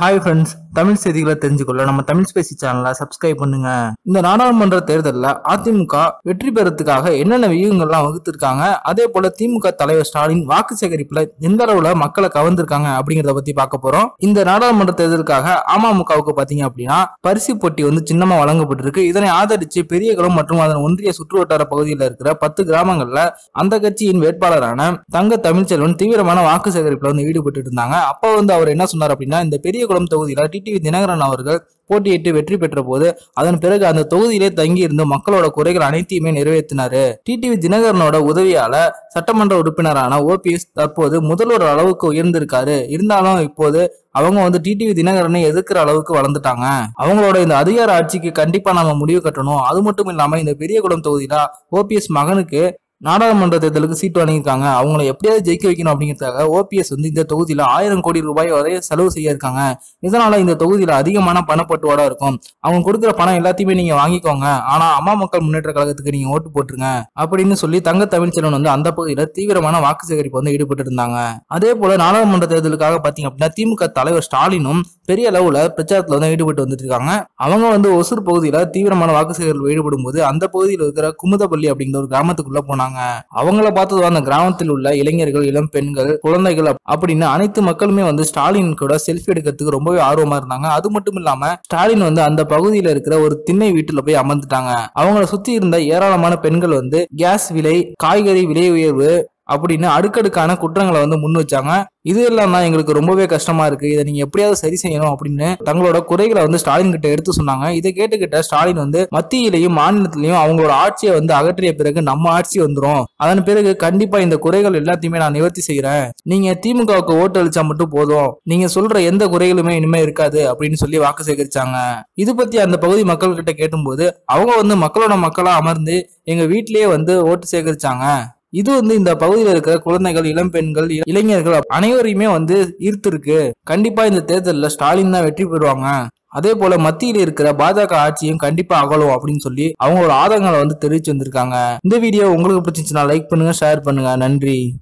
Hi friends Tamil செய்திகளை தெரிஞ்சுக்கொள்ள நம்ம Tamil Spacey சேனலை சப்ஸ்கிரைப் பண்ணுங்க. இந்த நாடாளுமன்ற தேர்தலில் அதிமுக வெற்றி பெறத்துக்காக என்னென்ன வியூகங்கள்லாம் வகுத்திருக்காங்க அதே போல திமுக தலைவர் ஸ்டாலின் வாக்கு சேகரிப்புல எந்த அளவுல மக்களை கவர்ந்திருக்காங்க அப்படிங்கறத பத்தி பார்க்க போறோம். இந்த நாடாளுமன்ற தேர்தலுக்காக அமமுகவுக்கு பாத்தீங்க அப்படின்னா பரிசு போட்டி வந்து சின்னமா வழங்கப்பட்டிருக்கு. இதனை ஆதரிச்சு பெரியகுளம் மற்றும் அதன் ஒன்றிய சுற்றுவட்டார பகுதியில் இருக்கிற பத்து கிராமங்கள்ல அந்த கட்சியின் வேட்பாளரான தங்க தமிழ்ச்செல்வன் தீவிரமான வாக்கு சேகரிப்புல வந்து ஈடுபட்டு இருந்தாங்க. அப்போ வந்து அவர் என்ன சொன்னார் அப்படின்னா இந்த பெரிய பெரியகுளம் தொகுதியில் டிடிவி தினகரன் அவர்கள் போட்டியிட்டு வெற்றி பெற்ற போது அதன் பிறகு அந்த தொகுதியிலே தங்கியிருந்து மக்களோட குறைகள் அனைத்தையுமே நிறைவேற்றினாரு. டிடிவி தினகரனோட உதவியால சட்டமன்ற உறுப்பினரான ஓபிஎஸ் தற்போது முதல்வர் அளவுக்கு உயர்ந்திருக்காரு. இருந்தாலும் இப்போது அவங்க வந்து டிடிவி தினகரனை எதிர்க்கிற அளவுக்கு வளர்ந்துட்டாங்க. அவங்களோட இந்த அதிகார ஆட்சிக்கு கண்டிப்பா நம்ம முடிவு கட்டணும். அது மட்டும் இல்லாம இந்த பெரியகுளம் தொகுதியில ஓபிஎஸ் மகனுக்கு நாடாளுமன்ற தேர்தலுக்கு சீட்டு வழங்கியிருக்காங்க. அவங்கள எப்படியாவது ஜெயிக்க வைக்கணும் அப்படிங்கிறதுக்காக ஓபிஎஸ் வந்து இந்த தொகுதியில் ஆயிரம் கோடி ரூபாய் வரை செலவு செய்ய இருக்காங்க. இதனால இந்த தொகுதியில் அதிகமான பணப்பட்டுவாடா இருக்கும். அவங்க கொடுக்குற பணம் எல்லாத்தையுமே நீங்க வாங்கிக்கோங்க. ஆனா அம்மா மக்கள் முன்னேற்ற கழகத்துக்கு நீங்க ஓட்டு போட்டுருங்க அப்படின்னு சொல்லி தங்க தமிழ்ச்செல்வன் வந்து அந்த பகுதியில் தீவிரமான வாக்கு சேகரிப்பு வந்து ஈடுபட்டு இருந்தாங்க. அதே போல நாடாளுமன்ற தேர்தலுக்காக பாத்தீங்க அப்படின்னா திமுக தலைவர் ஸ்டாலினும் பெரிய அளவில் பிரச்சாரத்தில் வந்து ஈடுபட்டு வந்துட்டு இருக்காங்க அவங்க வந்து ஒசூர் பகுதியில் தீவிரமான வாக்கு சேகரிப்பில் ஈடுபடும் போது அந்த பகுதியில் இருக்கிற குமுதப்பள்ளி அப்படிங்கிற ஒரு கிராமத்துக்குள்ள போனாங்க. அவங்கள பார்த்தது அந்த கிராமத்தில் உள்ள இளைஞர்கள் இளம் பெண்கள் குழந்தைகள் அப்படின்னு அனைத்து மக்களுமே வந்து ஸ்டாலின் கூட செல்ஃபி எடுக்கிறதுக்கு ரொம்பவே ஆர்வமா இருந்தாங்க. அது மட்டும் இல்லாம ஸ்டாலின் வந்து அந்த பகுதியில் இருக்கிற ஒரு திண்ணை வீட்டுல போய் அமர்ந்துட்டாங்க. அவங்கள சுத்தி இருந்த ஏராளமான பெண்கள் வந்து கேஸ் விலை காய்கறி விலை உயர்வு அப்படின்னு அடுக்கடுக்கான குற்றங்களை வந்து முன் வச்சாங்க. இது எல்லாம் தான் எங்களுக்கு ரொம்பவே கஷ்டமா இருக்கு. இதை நீங்க எப்படியாவது சரி செய்யணும் அப்படின்னு தங்களோட குறைகளை வந்து ஸ்டாலின் கிட்ட எடுத்து சொன்னாங்க. இதை கேட்டுக்கிட்ட ஸ்டாலின் வந்து மத்தியிலையும் மாநிலத்திலையும் அவங்களோட ஆட்சியை வந்து அகற்றிய பிறகு நம்ம ஆட்சி வந்துடும் அதன் பிறகு கண்டிப்பா இந்த குறைகள் எல்லாத்தையுமே நான் நிவர்த்தி செய்யறேன். நீங்க திமுகவுக்கு ஓட்டு அளிச்சா மட்டும் போதும். நீங்க சொல்ற எந்த குறைகளுமே இனிமே இருக்காது அப்படின்னு சொல்லி வாக்கு சேகரிச்சாங்க. இது பத்தி அந்த பகுதி மக்கள் கிட்ட கேட்டும்போது அவங்க வந்து மக்களோட மக்களா அமர்ந்து எங்க வீட்லயே வந்து ஓட்டு சேகரிச்சாங்க. இது வந்து இந்த பகுதியில் இருக்கிற குழந்தைகள் இளம் பெண்கள் இ- இளைஞர்கள் அனைவரையுமே வந்து ஈர்த்திருக்கு. கண்டிப்பா இந்த தேர்தலில் ஸ்டாலின் தான் வெற்றி பெறுவாங்க. அதே போல மத்தியில் இருக்கிற பாஜக ஆட்சியும் கண்டிப்பா அகலும் அப்படின்னு சொல்லி அவங்களோட ஆதங்கங்களை வந்து தெரிவிச்சு வந்திருக்காங்க. இந்த வீடியோ உங்களுக்கு பிடிச்சிச்சுன்னா லைக் பண்ணுங்க ஷேர் பண்ணுங்க. நன்றி.